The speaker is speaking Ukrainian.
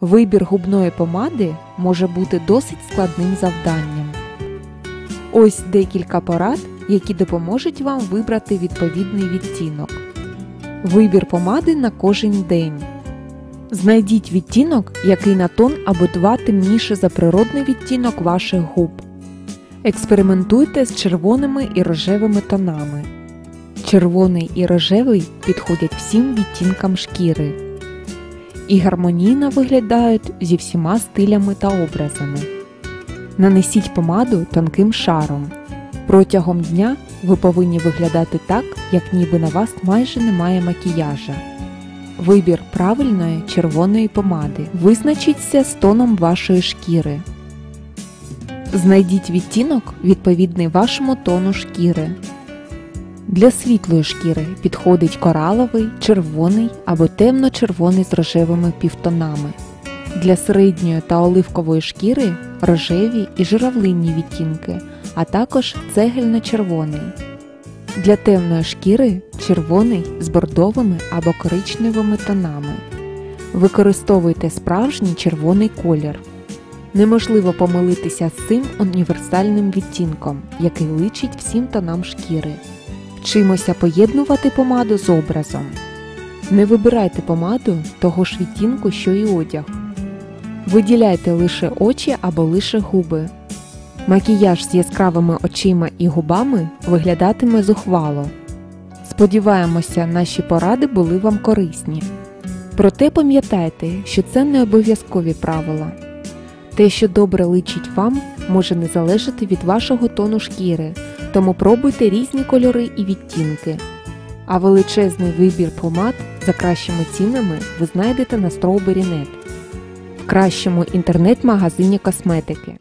Вибір губної помади може бути досить складним завданням. Ось декілька порад, які допоможуть вам вибрати відповідний відтінок. Вибір помади на кожен день. Знайдіть відтінок, який на тон або два темніше за природний відтінок ваших губ. Експериментуйте з червоними і рожевими тонами. Червоний і рожевий підходять всім відтінкам шкіри і гармонійно виглядають зі всіма стилями та образами. Нанесіть помаду тонким шаром. Протягом дня ви повинні виглядати так, як ніби на вас майже немає макіяжа. Вибір правильної червоної помади. Визначіться з тоном вашої шкіри. Знайдіть відтінок, відповідний вашому тону шкіри. Для світлої шкіри підходить кораловий, червоний або темно-червоний з рожевими півтонами. Для середньої та оливкової шкіри рожеві і журавлинні відтінки, а також цегельно-червоний. Для темної шкіри червоний з бордовими або коричневими тонами. Використовуйте справжній червоний колір. Неможливо помилитися з цим універсальним відтінком, який личить всім тонам шкіри. Вчимося поєднувати помаду з образом. Не вибирайте помаду того ж відтінку, що і одяг. Виділяйте лише очі або лише губи. Макіяж з яскравими очима і губами виглядатиме зухвало. Сподіваємося, наші поради були вам корисні. Проте пам'ятайте, що це не обов'язкові правила. Те, що добре личить вам, може не залежати від вашого тону шкіри, тому пробуйте різні кольори і відтінки. А величезний вибір помад за кращими цінами ви знайдете на Strawberry.net в кращому інтернет-магазині косметики.